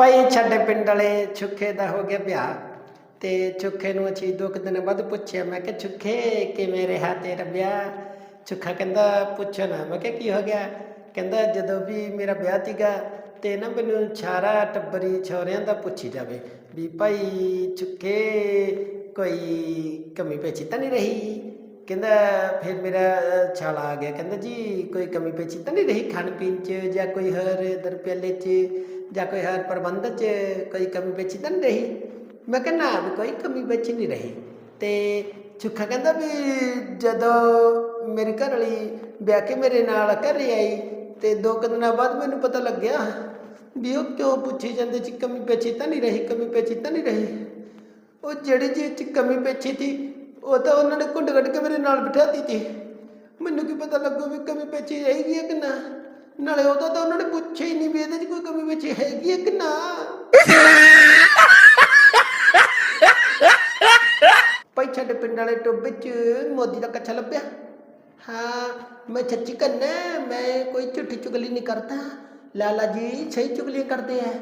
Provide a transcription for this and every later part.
ਭਾਈ ਛੱਡੇ ਪਿੰਡ ਵਾਲੇ ਛੁੱਖੇ ਦਾ ਹੋ ਗਿਆ ਵਿਆਹ ਤੇ ਛੁੱਖੇ ਨੂੰ ਅਸੀਂ ਦੋ ਕੁ ਦਿਨ ਬਾਅਦ ਪੁੱਛਿਆ, ਮੈਂ ਕਿ ਛੁੱਖੇ ਕਿਵੇਂ ਰਿਹਾ ਤੇਰਾ ਵਿਆਹ? ਛੁੱਖਾ ਕਹਿੰਦਾ, ਪੁੱਛੋ ਨਾ। ਮੈਂ ਕਿਹਾ, ਕੀ ਹੋ ਗਿਆ? ਕਹਿੰਦਾ, ਜਦੋਂ ਵੀ ਮੇਰਾ ਵਿਆਹ ਸੀਗਾ ਤੇ ਨਾ ਮੈਨੂੰ ਛਾਰਾ ਟੱਬਰੀ ਛੋਰਿਆਂ ਦਾ ਪੁੱਛੀ ਜਾਵੇ ਵੀ ਭਾਈ ਛੁੱਖੇ ਕੋਈ ਕਮੀ ਪੇਚੀ ਤਾਂ ਨਹੀਂ ਰਹੀ? ਕਹਿੰਦਾ ਫਿਰ ਮੇਰਾ ਅ, ਛਾਲਾ ਆ ਗਿਆ। ਕਹਿੰਦਾ ਜੀ ਕੋਈ ਕਮੀ ਪੇਚੀ ਤਾਂ ਨਹੀਂ ਰਹੀ ਖਾਣ ਪੀਣ ਚ ਜਾਂ ਕੋਈ ਹਰ ਦਰ ਚ ਜਾਂ ਕੋਈ ਹਰ ਪ੍ਰਬੰਧ ਚ ਕੋਈ ਕਮੀ ਪੇਚੀ ਤਾਂ ਨਹੀਂ ਰਹੀ? ਮੈਂ ਕਹਿੰਦਾ ਵੀ ਕੋਈ ਕਮੀ ਪੇਚੀ ਨਹੀਂ ਰਹੀ। ਤੇ ਸੁੱਖਾ ਕਹਿੰਦਾ ਵੀ ਜਦੋਂ ਮੇਰੇ ਘਰ ਵਾਲੀ ਵਿਆਹ ਕੇ ਮੇਰੇ ਨਾਲ ਘਰੇ ਆਈ ਤੇ ਦੋ ਕੁ ਦਿਨਾਂ ਬਾਅਦ ਮੈਨੂੰ ਪਤਾ ਲੱਗਿਆ ਵੀ ਉਹ ਕਿਉਂ ਪੁੱਛੀ ਜਾਂਦੇ ਸੀ ਕਮੀ ਪੇਚੀ ਤਾਂ ਨਹੀਂ ਰਹੀ ਕਮੀ ਪੇਚੀ ਤਾਂ ਨਹੀਂ ਰਹੀ। ਉਹ ਜਿਹੜੀ ਚੀਜ਼ 'ਚ ਕਮੀ ਪੇਚੀ ਸੀ ਉਹ ਤਾਂ ਉਹਨਾਂ ਨੇ ਘੁੰਡ ਕੱਢ ਕੇ ਮੇਰੇ ਨਾਲ ਬਿਠਾ ਦਿੱਤੀ। ਮੈਨੂੰ ਕੀ ਪਤਾ ਲੱਗੂ ਵੀ ਕਮੀ ਪੇਚੀ ਹੈਗੀ ਹੈ ਕਿ ਨਾ। ਨਾਲੇ ਉਹਦਾ ਤਾਂ ਉਹਨਾਂ ਨੇ ਪੁੱਛਿਆ ਹੀ ਨਹੀਂ ਵੀ ਇਹਦੇ 'ਚ ਕੋਈ ਕਮੀ ਪੇਚੀ ਹੈਗੀ ਹੈ ਕਿ ਨਾ। ਭਾਈ ਸਾਡੇ ਪਿੰਡ ਵਾਲੇ ਟੋਬੇ 'ਚ ਮੋਦੀ ਦਾ ਕੱਛਾ ਲੱਭਿਆ। ਹਾਂ, ਮੈਂ ਸੱਚੀ ਕਰਨਾ ਮੈਂ ਕੋਈ ਝੂਠੀ ਚੁਗਲੀ ਨਹੀਂ ਕਰਦਾ। ਲਾਲਾ ਜੀ, ਸਹੀ ਚੁਗਲੀ ਕਰਦੇ ਆ।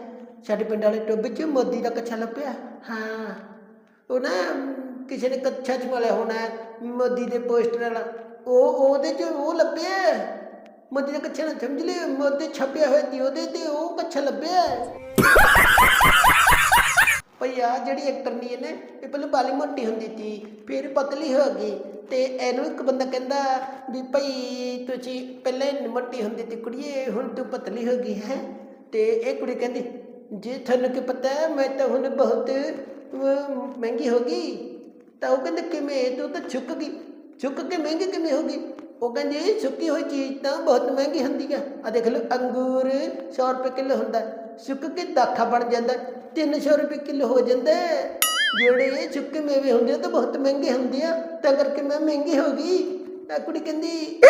ਸਾਡੇ ਪਿੰਡ ਵਾਲੇ ਟੋਬੇ 'ਚ ਮੋਦੀ ਦਾ ਕੱਛਾ ਲੱਭਿਆ। ਹਾਂ। ਉਹ ਨਾ ਕਿਸੇ ਨੇ ਕੱਛਾ ਚਵਾਲਿਆ ਹੋਣਾ ਮੋਦੀ ਦੇ ਪੋਸਟਰ ਵਾਲਾ। ਉਹ, ਉਹਦੇ 'ਚ ਉਹ ਲੱਭਿਆ ਮੋਦੀ ਦੇ ਕੱਛਾ ਨਾਲ ਸਮਝ ਲਿਓ ਮੋਦੀ ਛਪਿਆ ਹੋਇਆ ਸੀ ਉਹਦੇ ਤੇ ਉਹ ਕੱਛਾ ਲੱਭਿਆ ਭਈ ਆ ਜਿਹੜੀ ਐਕਟਰਨੀ ਨੇ ਇਹ ਪਹਿਲਾਂ ਬਾਲੀ ਮੋਟੀ ਹੁੰਦੀ ਸੀ, ਫਿਰ ਪਤਲੀ ਹੋ ਗਈ ਤੇ ਇਹਨੂੰ ਇੱਕ ਬੰਦਾ ਕਹਿੰਦਾ ਵੀ ਭਈ ਤੁਸੀਂ ਪਹਿਲਾਂ ਇੰਨੀ ਮੋਟੀ ਹੁੰਦੀ ਸੀ ਕੁੜੀਏ ਹੁਣ ਤੂੰ ਪਤਲੀ ਹੋ ਗਈ ਹੈ? ਤੇ ਇਹ ਕੁੜੀ ਕਹਿੰਦੀ, ਜੇ ਤੁਹਾਨੂੰ ਕੀ ਪਤਾ, ਮੈਂ ਤਾਂ ਹੁਣ ਬਹੁਤ ਮਹਿੰਗੀ ਹੋ ਗਈ। ਤਾਂ ਉਹ ਕਹਿੰਦੇ, ਕਿਵੇਂ? ਤੂੰ ਤਾਂ ਛੁੱਕ ਗਈ। ਛੁੱਕ ਕੇ ਮਹਿੰਗੀ ਕਿਵੇਂ ਹੋ ਗਈ? ਉਹ ਕਹਿੰਦੀ ਸੁੱਕੀ ਹੋਈ ਚੀਜ਼ ਤਾਂ ਬਹੁਤ ਮਹਿੰਗੀ ਹੁੰਦੀ ਆ। ਆ ਦੇਖ ਲਓ, ਅੰਗੂਰ 100 ਰੁਪਏ ਕਿਲੋ ਹੁੰਦਾ। ਸੁੱਕ ਕੇ ਦਾਖਾ ਬਣ ਜਾਂਦਾ। 300 ਰੁਪਏ ਕਿਲੋ ਹੋ ਜਾਂਦਾ। ਜਿਹੜੇ ਇਹ ਸੁੱਕੇ ਮੇਵੇ ਹੁੰਦੇ ਆ ਤਾਂ ਬਹੁਤ ਮਹਿੰਗੇ ਹੁੰਦੇ ਆ। ਤਾਂ ਕਰਕੇ ਮੈਂ ਮਹਿੰਗੀ ਹੋ ਗਈ। ਤਾਂ ਕੁੜੀ ਕਹਿੰਦੀ